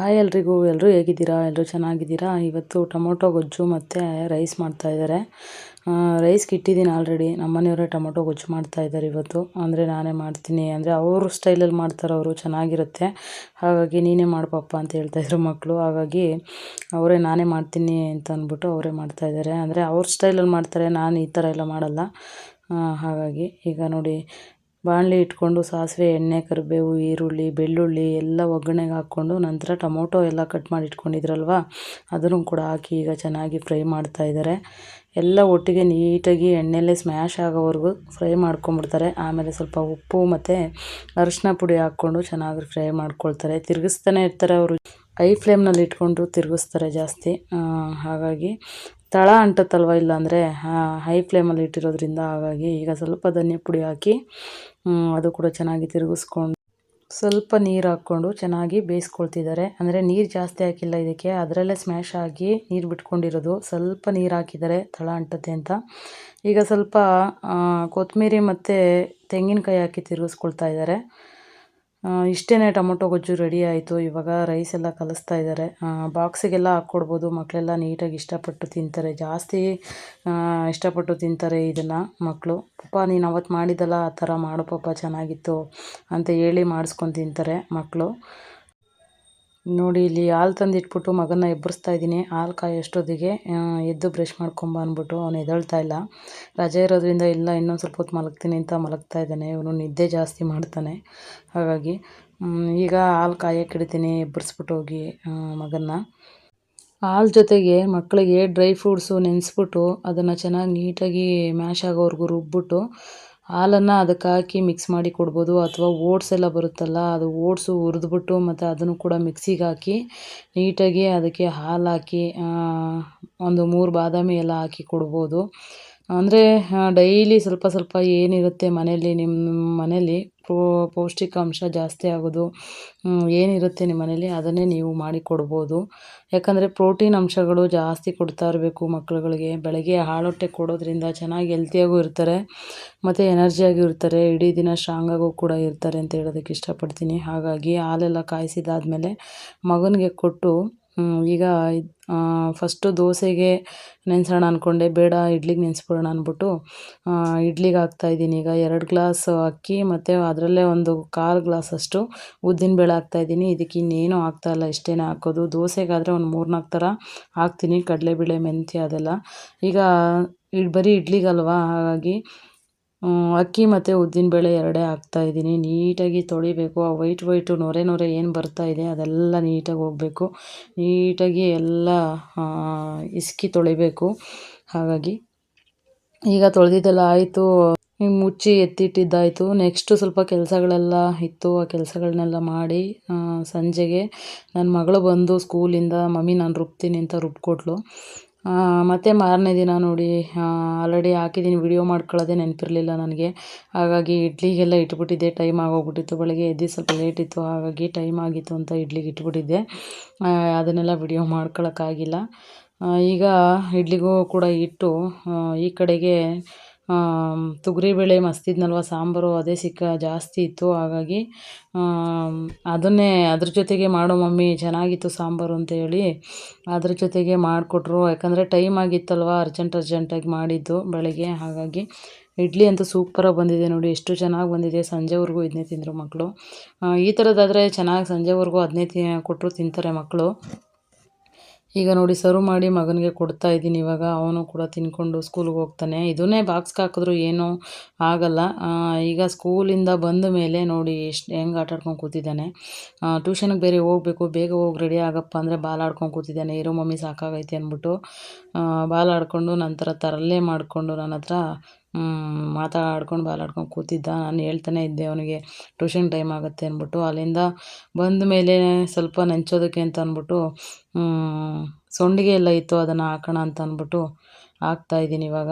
Hi ಎಲ್ರಿಗೂ ಎಲ್ಲರೂ ಹೇಗಿದ್ದೀರಾ? ಎಲ್ಲರೂ ಚೆನ್ನಾಗಿದ್ದೀರಾ? ಇವತ್ತು ಟೊಮೊಟೊ ಗೊಜ್ಜು ಮತ್ತು ರೈಸ್ ಮಾಡ್ತಾಯಿದ್ದಾರೆ ರೈಸ್ಗೆ ಇಟ್ಟಿದ್ದೀನಿ ಆಲ್ರೆಡಿ. ನಮ್ಮ ಮನೆಯವರೇ ಟೊಮೊಟೊ ಗೊಜ್ಜು ಮಾಡ್ತಾಯಿದ್ದಾರೆ ಇವತ್ತು. ಅಂದರೆ ನಾನೇ ಮಾಡ್ತೀನಿ. ಅಂದರೆ ಅವ್ರ ಸ್ಟೈಲಲ್ಲಿ ಮಾಡ್ತಾರೆ ಅವರು, ಚೆನ್ನಾಗಿರುತ್ತೆ. ಹಾಗಾಗಿ ನೀನೇ ಮಾಡಪ್ಪ ಅಂತ ಅಂತ ಹೇಳ್ತಾಯಿದ್ರು ಮಕ್ಕಳು ಹಾಗಾಗಿ ಅವರೇ ನಾನೇ ಮಾಡ್ತೀನಿ ಅಂತ ಅಂದ್ಬಿಟ್ಟು ಅವರೇ ಮಾಡ್ತಾಯಿದ್ದಾರೆ ಅಂದರೆ ಅವ್ರ ಸ್ಟೈಲಲ್ಲಿ ಮಾಡ್ತಾರೆ. ನಾನು ಈ ಥರ ಎಲ್ಲ ಮಾಡಲ್ಲ. ಹಾಗಾಗಿ ಈಗ ನೋಡಿ ಬಾಣಲಿ ಇಟ್ಕೊಂಡು ಸಾಸಿವೆ, ಎಣ್ಣೆ, ಕರಿಬೇವು, ಈರುಳ್ಳಿ, ಬೆಳ್ಳುಳ್ಳಿ ಎಲ್ಲ ಒಗ್ಗರಣೆಗೆ ಹಾಕ್ಕೊಂಡು ನಂತರ ಟೊಮೊಟೊ ಎಲ್ಲ ಕಟ್ ಮಾಡಿ ಇಟ್ಕೊಂಡಿದ್ರಲ್ವ? ಅದನ್ನು ಕೂಡ ಹಾಕಿ ಈಗ ಚೆನ್ನಾಗಿ ಫ್ರೈ ಮಾಡ್ತಾ ಇದ್ದಾರೆ. ಎಲ್ಲ ಒಟ್ಟಿಗೆ ನೀಟಾಗಿ ಎಣ್ಣೆಯಲ್ಲೇ ಸ್ಮ್ಯಾಶ್ ಆಗೋವರೆಗೂ ಫ್ರೈ ಮಾಡ್ಕೊಂಬಿಡ್ತಾರೆ ಆಮೇಲೆ ಸ್ವಲ್ಪ ಉಪ್ಪು ಮತ್ತು ಅರಿಶಿನ ಪುಡಿ ಹಾಕ್ಕೊಂಡು ಚೆನ್ನಾಗಿ ಫ್ರೈ ಮಾಡ್ಕೊಳ್ತಾರೆ. ತಿರುಗಿಸ್ತಾನೆ ಇರ್ತಾರೆ ಅವರು. ಐ ಫ್ಲೇಮ್ನಲ್ಲಿ ಇಟ್ಕೊಂಡು ತಿರುಗಿಸ್ತಾರೆ ಜಾಸ್ತಿ. ಹಾಗಾಗಿ ತಳ ಅಂಟುತ್ತಲ್ವ ಇಲ್ಲಾಂದರೆ ಹೈ ಫ್ಲೇಮಲ್ಲಿ ಇಟ್ಟಿರೋದ್ರಿಂದ ಹಾಗಾಗಿ ಈಗ ಸ್ವಲ್ಪ ಧನಿಯಾ ಪುಡಿ ಹಾಕಿ ಅದು ಕೂಡ ಚೆನ್ನಾಗಿ ತಿರುಗಿಸ್ಕೊಂಡು, ಸ್ವಲ್ಪ ನೀರು ಹಾಕ್ಕೊಂಡು ಚೆನ್ನಾಗಿ ಬೇಯಿಸ್ಕೊಳ್ತಿದ್ದಾರೆ. ಅಂದರೆ ನೀರು ಜಾಸ್ತಿ ಹಾಕಿಲ್ಲ ಇದಕ್ಕೆ, ಅದರಲ್ಲೇ ಸ್ಮ್ಯಾಶ್ ಆಗಿ ನೀರು ಬಿಟ್ಕೊಂಡಿರೋದು. ಸ್ವಲ್ಪ ನೀರು ಹಾಕಿದ್ದಾರೆ ತಳ ಅಂಟುತ್ತೆ ಅಂತ. ಈಗ ಸ್ವಲ್ಪ ಕೊತ್ತಂಬರಿ ಮತ್ತು ತೆಂಗಿನಕಾಯಿ ಹಾಕಿ ತಿರುಗಿಸ್ಕೊಳ್ತಾ ಇದ್ದಾರೆ. ಇಷ್ಟೇ ಟೊಮೊಟೊ ಗೊಜ್ಜು ರೆಡಿ ಆಯಿತು. ಇವಾಗ ರೈಸ್ ಎಲ್ಲ ಕಲಿಸ್ತಾ ಇದ್ದಾರೆ ಬಾಕ್ಸಿಗೆಲ್ಲ ಹಾಕ್ಕೊಡ್ಬೋದು ಮಕ್ಕಳೆಲ್ಲ ನೀಟಾಗಿ ಇಷ್ಟಪಟ್ಟು ತಿಂತಾರೆ. ಜಾಸ್ತಿ ಇಷ್ಟಪಟ್ಟು ತಿಂತಾರೆ ಇದನ್ನು ಮಕ್ಕಳು ಪಪ್ಪ, ನೀನು ಅವತ್ತು ಮಾಡಿದ್ದಲ್ಲ, ಆ ಥರ ಮಾಡು ಪಪ್ಪ, ಚೆನ್ನಾಗಿತ್ತು ಅಂತ ಹೇಳಿ ಮಾಡಿಸ್ಕೊಂಡು ತಿಂತಾರೆ ಮಕ್ಕಳು ನೋಡಿ, ಇಲ್ಲಿ ಹಾಲು ತಂದಿಟ್ಬಿಟ್ಟು ಮಗನ ಎಬ್ಬರಿಸ್ತಾ ಇದ್ದೀನಿ. ಹಾಲು ಕಾಯೋಷ್ಟೊತ್ತಿಗೆ ಎದ್ದು ಬ್ರಷ್ ಮಾಡ್ಕೊಂಬ ಅಂದ್ಬಿಟ್ಟು ಅವನು ಎದಳ್ತಾ ಇಲ್ಲ. ರಜೆ ಇರೋದ್ರಿಂದ ಇಲ್ಲ, ಇನ್ನೊಂದು ಸ್ವಲ್ಪ ಹೊತ್ತು ಮಲಗ್ತೀನಿ ಅಂತ ಮಲಗ್ತಾ ಇದ್ದಾನೆ. ಇವನು ನಿದ್ದೆ ಜಾಸ್ತಿ ಮಾಡ್ತಾನೆ. ಹಾಗಾಗಿ ಈಗ ಹಾಲು ಕಾಯಕ್ಕೆ ಇಡ್ತೀನಿ ಎಬ್ಬರಿಸ್ಬಿಟ್ಟು ಹೋಗಿ ಮಗನ್ನ. ಹಾಲು ಜೊತೆಗೆ ಮಕ್ಕಳಿಗೆ ಡ್ರೈ ಫ್ರೂಟ್ಸು ನೆನೆಸ್ಬಿಟ್ಟು ಅದನ್ನು ಚೆನ್ನಾಗಿ ನೀಟಾಗಿ ಮ್ಯಾಶ್ ಆಗೋವರೆಗೂ ರುಬ್ಬಿಟ್ಟು ಹಾಲನ್ನು ಅದಕ್ಕೆ ಹಾಕಿ ಮಿಕ್ಸ್ ಮಾಡಿ ಕೊಡ್ಬೋದು ಅಥವಾ ಓಟ್ಸ್ ಎಲ್ಲ ಬರುತ್ತಲ್ಲ, ಅದು ಓಟ್ಸು ಹುರಿದ್ಬಿಟ್ಟು ಮತ್ತು ಅದನ್ನು ಕೂಡ ಮಿಕ್ಸಿಗೆ ಹಾಕಿ ನೀಟಾಗಿ ಅದಕ್ಕೆ ಹಾಲು ಹಾಕಿ ಒಂದು ಮೂರು ಬಾದಾಮಿ ಎಲ್ಲ ಹಾಕಿ ಕೊಡ್ಬೋದು. ಅಂದರೆ ಡೈಲಿ ಸ್ವಲ್ಪ ಸ್ವಲ್ಪ ಏನಿರುತ್ತೆ ಮನೆಯಲ್ಲಿ ನಿಮ್ಮ ಮನೆಯಲ್ಲಿ ಪೌಷ್ಟಿಕಾಂಶ ಜಾಸ್ತಿ ಆಗೋದು ಏನಿರುತ್ತೆ ನಿಮ್ಮ ಮನೇಲಿ ಅದನ್ನೇ ನೀವು ಮಾಡಿ ಕೊಡ್ಬೋದು ಯಾಕಂದರೆ ಪ್ರೋಟೀನ್ ಅಂಶಗಳು ಜಾಸ್ತಿ ಕೊಡ್ತಾ ಇರಬೇಕು ಮಕ್ಕಳುಗಳಿಗೆ ಬೆಳಗ್ಗೆ ಹಾಳೊಟ್ಟೆ ಕೊಡೋದ್ರಿಂದ ಚೆನ್ನಾಗಿ ಹೆಲ್ತಿಯಾಗೂ ಇರ್ತಾರೆ, ಮತ್ತು ಎನರ್ಜಿಯಾಗೂ ಇರ್ತಾರೆ, ಇಡೀ ದಿನ ಸ್ಟ್ರಾಂಗಾಗೂ ಕೂಡ ಇರ್ತಾರೆ ಅಂತ ಹೇಳೋದಕ್ಕೆ ಇಷ್ಟಪಡ್ತೀನಿ. ಹಾಗಾಗಿ ಹಾಲೆಲ್ಲ ಕಾಯಿಸಿದಾದ್ಮೇಲೆ ಮಗನಿಗೆ ಕೊಟ್ಟು ಈಗ ಫಸ್ಟು ದೋಸೆಗೆ ನೆನೆಸೋಣ ಅಂದ್ಕೊಂಡೆ ಬೇಡ, ಇಡ್ಲಿಗೆ ನೆನೆಸ್ಬಿಡೋಣ ಅಂದ್ಬಿಟ್ಟು ಇಡ್ಲಿಗೆ ಹಾಕ್ತಾಯಿದ್ದೀನಿ ಈಗ ಎರಡು ಗ್ಲಾಸ್ ಅಕ್ಕಿ ಮತ್ತು ಅದರಲ್ಲೇ ಒಂದು ಕಾಲು ಗ್ಲಾಸಷ್ಟು ಉದ್ದಿನಬೇಳೆ ಹಾಕ್ತಾಯಿದ್ದೀನಿ ಇದಕ್ಕೆ ಇನ್ನೇನು ಹಾಕ್ತಾಯಿಲ್ಲ ಇಷ್ಟೇ ಹಾಕೋದು. ದೋಸೆಗಾದರೆ ಒಂದು ಮೂರು ನಾಲ್ಕು ಥರ ಹಾಕ್ತೀನಿ. ಕಡಲೆಬೇಳೆ, ಮೆಂತ್ಯ ಅದೆಲ್ಲ. ಈಗ ಇಡ್, ಬರೀ ಇಡ್ಲಿಗಲ್ವಾ? ಹಾಗಾಗಿ ಅಕ್ಕಿ ಮತ್ತು ಉದ್ದಿನಬೇಳೆ ಎರಡೇ ಹಾಕ್ತಾಯಿದ್ದೀನಿ ನೀಟಾಗಿ ತೊಳಿಬೇಕು. ಆ ವೈಟ್ ವೈಟು ನೊರೆ ನೊರೆ ಏನು ಬರ್ತಾ ಇದೆ ಅದೆಲ್ಲ ನೀಟಾಗಿ ಹೋಗಬೇಕು. ನೀಟಾಗಿ ಎಲ್ಲ ಇಸ್ಕಿ ತೊಳಿಬೇಕು. ಹಾಗಾಗಿ ಈಗ ತೊಳೆದಿದ್ದೆಲ್ಲ ಆಯಿತು. ಮುಚ್ಚಿ ಎತ್ತಿಟ್ಟಿದ್ದಾಯಿತು. ನೆಕ್ಸ್ಟು ಸ್ವಲ್ಪ ಕೆಲಸಗಳೆಲ್ಲ ಇತ್ತು. ಆ ಕೆಲಸಗಳನ್ನೆಲ್ಲ ಮಾಡಿ ಸಂಜೆಗೆ ನನ್ನ ಮಗಳು ಬಂದು ಸ್ಕೂಲಿಂದ ಮಮ್ಮಿ, ನಾನು ರುಬ್ತೀನಿ ಅಂತ ರುಬ್ಕೊಟ್ಲು. ಮತ್ತು ಮಾರನೇ ದಿನ ನೋಡಿ ಆಲ್ರೆಡಿ ಹಾಕಿದ್ದೀನಿ ವಿಡಿಯೋ ಮಾಡ್ಕೊಳ್ಳೋದೇ ನೆನಪಿರಲಿಲ್ಲ ನನಗೆ. ಹಾಗಾಗಿ ಇಡ್ಲಿಗೆಲ್ಲ ಇಟ್ಬಿಟ್ಟಿದ್ದೆ ಟೈಮ್ ಆಗೋಗ್ಬಿಟ್ಟಿತ್ತು. ಬೆಳಗ್ಗೆ ಎದ್ದು ಸ್ವಲ್ಪ ಲೇಟ್ ಇತ್ತು, ಹಾಗಾಗಿ ಟೈಮ್ ಆಗಿತ್ತು ಅಂತ ಇಡ್ಲಿಗೆ ಇಟ್ಬಿಟ್ಟಿದ್ದೆ. ಅದನ್ನೆಲ್ಲ ವಿಡಿಯೋ ಮಾಡ್ಕೊಳ್ಳೋಕ್ಕಾಗಿಲ್ಲ ಈಗ ಇಡ್ಲಿಗೂ ಕೂಡ ಇಟ್ಟು ಈ ಕಡೆಗೆ ತೊಗರಿಬೇಳೆ ಮಸ್ತಿದ್ನಲ್ವ ಸಾಂಬಾರು ಅದೇ ಸಿಕ್ಕ ಜಾಸ್ತಿ ಇತ್ತು. ಹಾಗಾಗಿ ಅದನ್ನೇ ಅದ್ರ ಜೊತೆಗೆ ಮಾಡೋ ಮಮ್ಮಿ ಚೆನ್ನಾಗಿತ್ತು ಸಾಂಬಾರು ಅಂತ ಹೇಳಿ ಅದ್ರ ಜೊತೆಗೆ ಮಾಡಿಕೊಟ್ರು. ಯಾಕಂದರೆ ಟೈಮ್ ಆಗಿತ್ತಲ್ವ, ಅರ್ಜೆಂಟ್ ಅರ್ಜೆಂಟಾಗಿ ಮಾಡಿದ್ದು ಬೆಳಗ್ಗೆ. ಹಾಗಾಗಿ, ಇಡ್ಲಿ ಅಂತೂ ಸೂಪರಾಗಿ ಬಂದಿದೆ ನೋಡಿ, ಎಷ್ಟು ಚೆನ್ನಾಗಿ ಬಂದಿದೆ. ಸಂಜೆವರೆಗೂ ಇದನ್ನೇ ತಿಂದರು ಮಕ್ಕಳು ಈ ಥರದ್ದಾದರೆ ಚೆನ್ನಾಗಿ ಸಂಜೆವರೆಗೂ ಅದನ್ನೇ ತಿ ಕೊಟ್ಟರು ತಿಂತಾರೆ ಮಕ್ಕಳು ಈಗ ನೋಡಿ ಸರ್ವ್ ಮಾಡಿ ಮಗನಿಗೆ ಕೊಡ್ತಾ ಇದ್ದೀನಿ ಇವಾಗ. ಅವನು ಕೂಡ ತಿನ್ಕೊಂಡು ಸ್ಕೂಲ್ಗೆ ಹೋಗ್ತಾನೆ. ಇದನ್ನೇ ಬಾಕ್ಸ್ಗೆ ಹಾಕಿದ್ರು ಏನೂ ಆಗಲ್ಲ. ಈಗ ಸ್ಕೂಲಿಂದ ಬಂದ ಮೇಲೆ ನೋಡಿ ಎಷ್ಟು, ಹೆಂಗೆ ಆಟಾಡ್ಕೊಂಡು ಕೂತಿದ್ದಾನೆ. ಟ್ಯೂಷನ್ಗೆ ಬೇರೆ ಹೋಗಬೇಕು, ಬೇಗ ಹೋಗಿ ರೆಡಿ ಆಗಪ್ಪ ಅಂದರೆ ಬಾಲ್ ಆಡ್ಕೊಂಡು ಕೂತಿದ್ದಾನೆ. ಇರೋ ಮಮ್ಮಿ ಸಾಕಾಗೈತೆ ಅಂದ್ಬಿಟ್ಟು ಬಾಲ್ ಆಡಿಕೊಂಡು ನಂತರ ತರಲೆ ಮಾಡಿಕೊಂಡು ನನ್ನ ಹತ್ರ ಮಾತಾಡ್ಕೊಂಡು ಬಾಲಾಡ್ಕೊಂಡು ಕೂತಿದ್ದ. ನಾನು ಹೇಳ್ತಾನೆ ಇದ್ದೆ ಅವನಿಗೆ, ಟ್ಯೂಷನ್ ಟೈಮ್ ಆಗುತ್ತೆ ಅಂದ್ಬಿಟ್ಟು. ಅಲ್ಲಿಂದ ಬಂದ ಮೇಲೆ ಸ್ವಲ್ಪ ನೆಂಚೋದಕ್ಕೆ ಅಂತ ಅಂದ್ಬಿಟ್ಟು ಸೊಂಡಿಗೆ ಎಲ್ಲ ಇತ್ತು, ಅದನ್ನು ಹಾಕೋಣ ಅಂತ ಅಂದ್ಬಿಟ್ಟು ಹಾಕ್ತಾಯಿದ್ದೀನಿ ಇವಾಗ.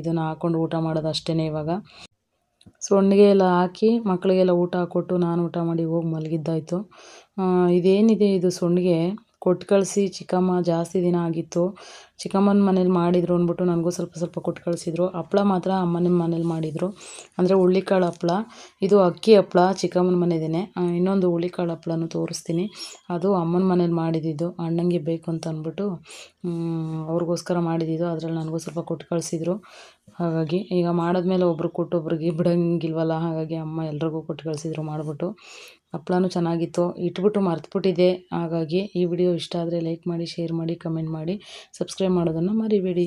ಇದನ್ನು ಹಾಕ್ಕೊಂಡು ಊಟ ಮಾಡೋದು ಅಷ್ಟೇ ಇವಾಗ. ಸೊಂಡಿಗೆ ಎಲ್ಲ ಹಾಕಿ ಮಕ್ಕಳಿಗೆಲ್ಲ ಊಟ ಹಾಕ್ಕೊಟ್ಟು ನಾನು ಊಟ ಮಾಡಿ ಹೋಗಿ ಮಲಗಿದ್ದಾಯಿತು. ಇದೇನಿದೆ ಇದು ಸೊಂಡಿಗೆ? ಕೊಟ್ಟು ಕಳಿಸಿ ಚಿಕ್ಕಮ್ಮ, ಜಾಸ್ತಿ ದಿನ ಆಗಿತ್ತು. ಚಿಕ್ಕಮ್ಮನ ಮನೇಲಿ ಮಾಡಿದರು ಅಂದ್ಬಿಟ್ಟು ನನಗೂ ಸ್ವಲ್ಪ ಸ್ವಲ್ಪ ಕೊಟ್ಟು ಕಳಿಸಿದ್ರು. ಹಪ್ಳ ಮಾತ್ರ ಅಮ್ಮನ ಮನೇಲಿ ಮಾಡಿದರು. ಅಂದರೆ ಹುಳಿಕಾಳು ಹಪ್ಳ, ಇದು ಅಕ್ಕಿ ಹಪ್ಳ, ಚಿಕ್ಕಮ್ಮನ ಮನೆದೇನೆ. ಇನ್ನೊಂದು ಹುಳಿಕಾಳು ಹಪ್ಳನೂ ತೋರಿಸ್ತೀನಿ. ಅದು ಅಮ್ಮನ ಮನೇಲಿ ಮಾಡಿದ್ದು. ಅಣ್ಣಂಗೆ ಬೇಕು ಅಂತ ಅಂದ್ಬಿಟ್ಟು ಅವ್ರಿಗೋಸ್ಕರ ಮಾಡಿದ್ದು. ಅದರಲ್ಲಿ ನನಗೂ ಸ್ವಲ್ಪ ಕೊಟ್ಟು ಕಳಿಸಿದ್ರು. ಹಾಗಾಗಿ ಈಗ ಮಾಡಿದ್ಮೇಲೆ ಒಬ್ರು ಕೊಟ್ಟು ಒಬ್ರಿಗೆ ಬಿಡೋಂಗಿಲ್ವಲ್ಲ? ಹಾಗಾಗಿ ಅಮ್ಮ ಎಲ್ರಿಗೂ ಕೊಟ್ಟು ಕಳಿಸಿದ್ರು ಮಾಡಿಬಿಟ್ಟು. ಹಪ್ಳನೂ ಚೆನ್ನಾಗಿತ್ತು. ಇಟ್ಬಿಟ್ಟು ಮರ್ತುಬಿಟ್ಟಿದೆ ಹಾಗಾಗಿ ಈ ವಿಡಿಯೋ ಇಷ್ಟ ಆದರೆ ಲೈಕ್ ಮಾಡಿ, ಶೇರ್ ಮಾಡಿ, ಕಮೆಂಟ್ ಮಾಡಿ. ಸಬ್ಸ್ಕ್ರೈಬ್ ಮಾಡೋದನ್ನು ಮರಿಬೇಡಿ.